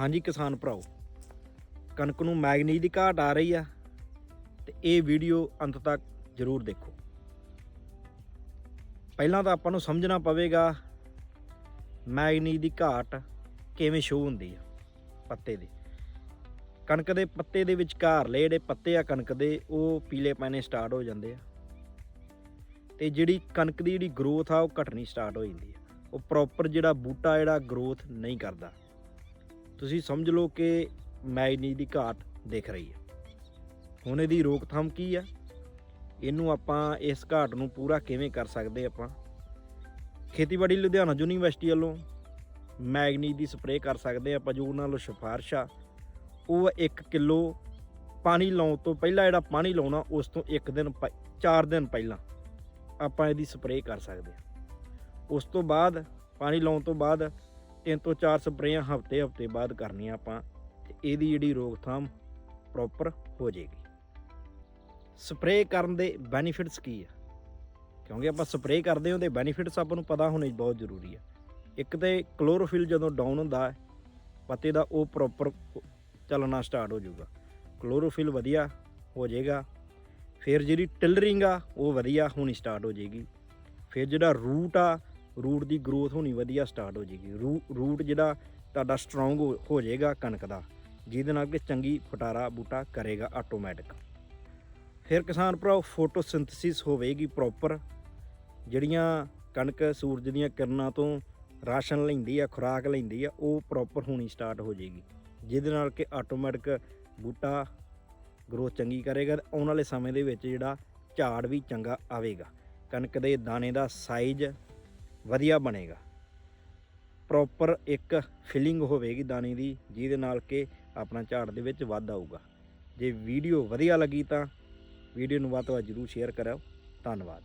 ਹਾਂਜੀ ਕਿਸਾਨ ਭਰਾਓ, ਕਣਕ ਨੂੰ ਮੈਗਨੀਜ਼ ਦੀ ਘਾਟ ਆ ਰਹੀ ਆ ਤੇ ਇਹ ਵੀਡੀਓ ਅੰਤ ਤੱਕ ਜ਼ਰੂਰ ਦੇਖੋ। ਪਹਿਲਾਂ ਤਾਂ ਆਪਾਂ ਨੂੰ ਸਮਝਣਾ ਪਵੇਗਾ, ਮੈਗਨੀਜ਼ ਦੀ ਘਾਟ ਕਿਵੇਂ ਸ਼ੋ ਹੁੰਦੀ ਆ ਪੱਤੇ ਦੇ। ਕਣਕ ਦੇ ਪੱਤੇ ਦੇ ਵਿਚਕਾਰਲੇ ਜਿਹੜੇ ਪੱਤੇ ਆ ਕਣਕ ਦੇ, ਉਹ ਪੀਲੇ ਪੈਣੇ ਸਟਾਰਟ ਹੋ ਜਾਂਦੇ ਆ। ਤੇ ਜਿਹੜੀ ਕਣਕ ਦੀ ਜਿਹੜੀ ਗਰੋਥ ਆ, ਉਹ ਘਟਣੀ ਸਟਾਰਟ ਹੋ ਜਾਂਦੀ ਆ। ਉਹ ਪ੍ਰੋਪਰ ਜਿਹੜਾ ਬੂਟਾ, ਜਿਹੜਾ ਗਰੋਥ ਨਹੀਂ ਕਰਦਾ। ਤੁਸੀਂ ਸਮਝ ਲਓ ਕਿ ਮੈਗਨੀਜ਼ ਦੀ ਘਾਟ ਦਿਖ ਰਹੀ ਹੈ। ਹੁਣ ਇਹਦੀ ਰੋਕਥਾਮ ਕੀ ਆ? ਇਹਨੂੰ ਆਪਾਂ ਇਸ ਘਾਟ ਨੂੰ ਪੂਰਾ ਕਿਵੇਂ ਕਰ ਸਕਦੇ ਆਪਾਂ? ਖੇਤੀਬਾੜੀ ਲੁਧਿਆਣਾ ਯੂਨੀਵਰਸਿਟੀ ਵੱਲੋਂ ਮੈਗਨੀ ਦੀ ਸਪਰੇਅ ਕਰ ਸਕਦੇ ਆਪਾਂ, ਜੋ ਉਹਨਾਂ ਵੱਲੋਂ ਸਿਫਾਰਿਸ਼ ਆ। ਉਹ 1 ਕਿਲੋ ਪਾਣੀ ਲਾਉਣ ਤੋਂ ਪਹਿਲਾਂ ਜਿਹੜਾ ਪਾਣੀ ਲਾਉਣਾ, ਉਸ ਤੋਂ 1 ਦਿਨ 4 ਦਿਨ ਪਹਿਲਾਂ ਆਪਾਂ ਇਹਦੀ ਸਪਰੇਅ ਕਰ ਸਕਦੇ ਹਾਂ। ਉਸ ਤੋਂ ਬਾਅਦ, ਪਾਣੀ ਲਾਉਣ ਤੋਂ ਬਾਅਦ ਤਿੰਨ ਤੋਂ ਚਾਰ ਸਪਰੇਆਂ ਹਫ਼ਤੇ ਹਫ਼ਤੇ ਬਾਅਦ ਕਰਨੀਆਂ ਆਪਾਂ ਤੇ ਇਹਦੀ ਜਿਹੜੀ ਰੋਕਥਾਮ ਪ੍ਰੋਪਰ ਹੋ ਜਾਏਗੀ। ਸਪਰੇਅ ਕਰਨ ਦੇ ਬੈਨੀਫਿਟਸ ਕੀ ਆ? ਕਿਉਂਕਿ ਆਪਾਂ ਸਪਰੇਅ ਕਰਦੇ ਹਾਂ ਉਹਦੇ ਬੈਨੀਫਿਟਸ ਆਪਾਂ ਨੂੰ ਪਤਾ ਹੋਣੇ ਬਹੁਤ ਜ਼ਰੂਰੀ ਆ। ਇੱਕ ਤੇ ਕਲੋਰੋਫਿਲ ਜਦੋਂ ਡਾਊਨ ਹੁੰਦਾ ਪੱਤੇ ਦਾ ਉਹ ਪ੍ਰੋਪਰ ਚੱਲਣਾ ਸਟਾਰਟ ਹੋ ਜਾਊਗਾ। ਕਲੋਰੋਫਿਲ ਵਧੀਆ ਹੋ ਜਾਏਗਾ। ਫਿਰ ਜਿਹੜੀ ਟਿਲਰਿੰਗ ਆ, ਉਹ ਵਧੀਆ ਹੋਣੀ ਸਟਾਰਟ ਹੋ ਜਾਏਗੀ। ਫਿਰ ਜਿਹੜਾ ਰੂਟ ਆ ਰੂਟ ਦੀ ਗਰੋਥ ਹੋਣੀ ਵਧੀਆ ਸਟਾਰਟ ਹੋ ਜਾਏਗੀ। ਰੂਟ ਜਿਹੜਾ ਤੁਹਾਡਾ ਸਟਰੋਂਗ ਹੋ ਜਾਏਗਾ ਕਣਕ ਦਾ, ਜਿਹਦੇ ਨਾਲ ਕਿ ਚੰਗੀ ਫਟਾਰਾ ਬੂਟਾ ਕਰੇਗਾ ਆਟੋਮੈਟਿਕ ਫਿਰ ਕਿਸਾਨ ਭਰਾਓ ਫੋਟੋਸਿੰਥੇਸਿਸ ਹੋਵੇਗੀ ਪ੍ਰੋਪਰ ਜਿਹੜੀਆਂ ਕਣਕ ਸੂਰਜ ਦੀਆਂ ਕਿਰਨਾਂ ਤੋਂ ਰਾਸ਼ਨ ਲੈਂਦੀ ਆ, ਖੁਰਾਕ ਲੈਂਦੀ ਆ, ਉਹ ਪ੍ਰੋਪਰ ਹੋਣੀ ਸਟਾਰਟ ਹੋ ਜਾਏਗੀ। ਜਿਹਦੇ ਨਾਲ ਕਿ ਆਟੋਮੈਟਿਕ ਬੂਟਾ ਗਰੋਥ ਚੰਗੀ ਕਰੇਗਾ ਤੇ ਆਉਣ ਵਾਲੇ ਸਮੇਂ ਦੇ ਵਿੱਚ ਜਿਹੜਾ ਝਾੜ ਵੀ ਚੰਗਾ ਆਵੇਗਾ। ਕਣਕ ਦੇ ਦਾਣੇ ਦਾ ਸਾਈਜ਼ ਵਧੀਆ ਬਣੇਗਾ। ਪ੍ਰੋਪਰ ਇੱਕ ਫਿਲਿੰਗ ਹੋਵੇਗੀ ਦਾਣੇ ਦੀ, ਜਿਹਦੇ ਨਾਲ ਕਿ ਆਪਣਾ ਝਾੜ ਦੇ ਵਿੱਚ ਵਾਧਾ ਆਊਗਾ। ਜੇ ਵੀਡੀਓ ਵਧੀਆ ਲੱਗੀ ਤਾਂ ਵੀਡੀਓ ਨੂੰ ਵੱਧ ਤੋਂ ਵੱਧ ਜਰੂਰ ਸ਼ੇਅਰ ਕਰਿਓ। ਧੰਨਵਾਦ।